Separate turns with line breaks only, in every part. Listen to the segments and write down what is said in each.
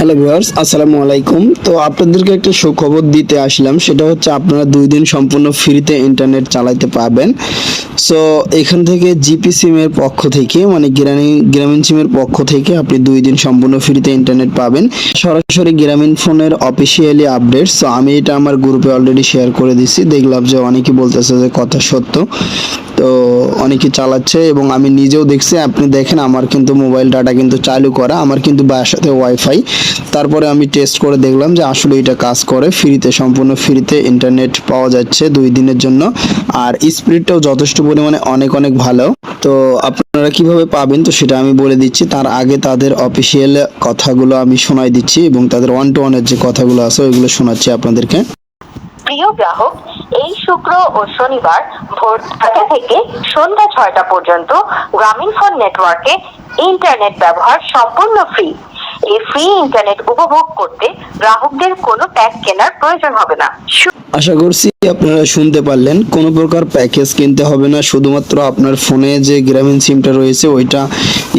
Hello viewers, আসসালামু আলাইকুম। তো আপনাদেরকে একটা সুখবর দিতে আসলাম, সেটা হচ্ছে আপনারা দুই দিন সম্পূর্ণ ফ্রিতে ইন্টারনেট চালাতে পারবেন। সো এখান থেকে জিপি সিমের পক্ষ থেকে মানে গ্রামীণ গ্রামীণ সিমের পক্ষ থেকে আপনি দুই দিন সম্পূর্ণ ফ্রিতে ইন্টারনেট পাবেন। সরাসরি গ্রামীণ ফোনের অফিসিয়ালি আপডেট সো আমি এটা আমার গ্রুপে অলরেডি শেয়ার করে দিছি। দেখলাম যে অনেকেই বলতেছে যে কথা সত্য। তো অনেকে চালাচ্ছে এবং আমি নিজেও দেখছি, আপনি দেখেন আমার কিন্তু মোবাইল ডাটা কিন্তু চালু করা, আমার কিন্তু বাসাতে ওয়াইফাই তারপরে আমি টেস্ট করে দেখলাম যে আসলে এটা কাজ করে ফ্রিতে সম্পূর্ণ ফ্রিতে ইন্টারনেট পাওয়া যাচ্ছে দুই দিনের জন্য। আর স্পিডটাও যথেষ্ট পরিমাণে অনেক অনেক ভালো। তো আপনারা কীভাবে পাবেন? তো সেটা আমি বলে দিচ্ছি। তার আগে তাদের অফিসিয়াল কথাগুলো আমি শোনাই দিচ্ছি এবং তাদের ওয়ান টু ওয়ানের যে কথাগুলো আছে, ওইগুলো শোনাচ্ছি আপনাদেরকে।
প্রিয় গ্রাহক এই শুক্র ও শনিবার ভোর ছটা থেকে সন্ধ্যা ছয়টা পর্যন্ত গ্রামীণ ফোন নেটওয়ার্কে ইন্টারনেট ব্যবহার সম্পূর্ণ ফ্রি এই ফ্রি ইন্টারনেট উপভোগ করতে গ্রাহকদের কোনো প্যাক কেনার প্রয়োজন হবে না।
আশা করছি আপনারা শুনতে পারলেন। কোনো প্রকার প্যাকেজ কিনতে হবে না। শুধুমাত্র আপনার ফোনে যে গ্রামীণ সিমটা রয়েছে, ওইটা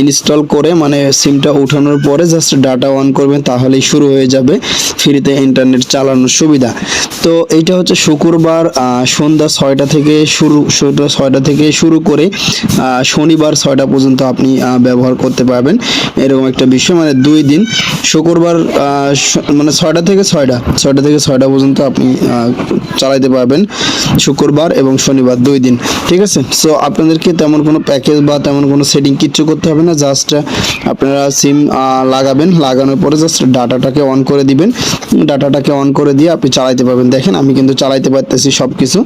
ইনস্টল করে মানে সিমটা ওঠানোর পরে জাস্ট ডাটা অন করবেন, তাহলেই শুরু হয়ে যাবে ফ্রিতে ইন্টারনেট চালানোর সুবিধা। তো এইটা হচ্ছে শুক্রবার সন্ধ্যা ছয়টা থেকে শুরু ছয়টা থেকে শুরু করে শনিবার ছয়টা পর্যন্ত আপনি ব্যবহার করতে পারবেন। এরকম একটা বিষয় মানে দুই দিন। শুক্রবার মানে ছয়টা থেকে ছয়টা ছয়টা থেকে ছয়টা পর্যন্ত আপনি চালাইতে পারবেন শুক্রবার এবং শনিবার দুই দিন, ঠিক আছে? সো আপনাদেরকে তেমন কোনো প্যাকেজ বা তেমন কোনো সেটিং কিচ্ছু করতে হবে না জাস্ট আপনারা সিম লাগাবেন, লাগানোর পরে জাস্ট ডাটাটাকে অন করে দিবেন। ডাটাটাকে অন করে দিয়ে আপনি চালাইতে পারবেন। দেখেন, আমি কিন্তু চালাইতে পারতেছি সব কিছু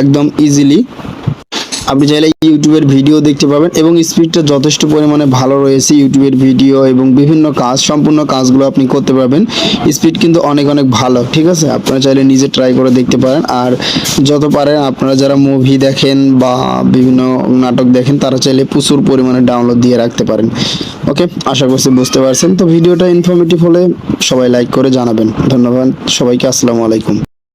একদম ইজিলি আপনি চাইলে ইউটিউবের ভিডিও দেখতে পাবেন এবং স্পিডটা যথেষ্ট পরিমাণে ভালো রয়েছে ইউটিউবের ভিডিও এবং বিভিন্ন কাজ, সম্পূর্ণ কাজগুলো আপনি করতে পারবেন। স্পিড কিন্তু অনেক অনেক ভালো, ঠিক আছে? আপনারা চাইলে নিজে ট্রাই করে দেখতে পারেন। আর যত পারেন, আপনারা যারা মুভি দেখেন বা বিভিন্ন নাটক দেখেন, তারা চাইলে প্রচুর পরিমাণে ডাউনলোড দিয়ে রাখতে পারেন। ওকে আশা করছি বুঝতে পারছেন। তো ভিডিওটা ইনফরমেটিভ হলে সবাই লাইক করে জানাবেন। ধন্যবাদ। সবাইকে আসসালামু আলাইকুম।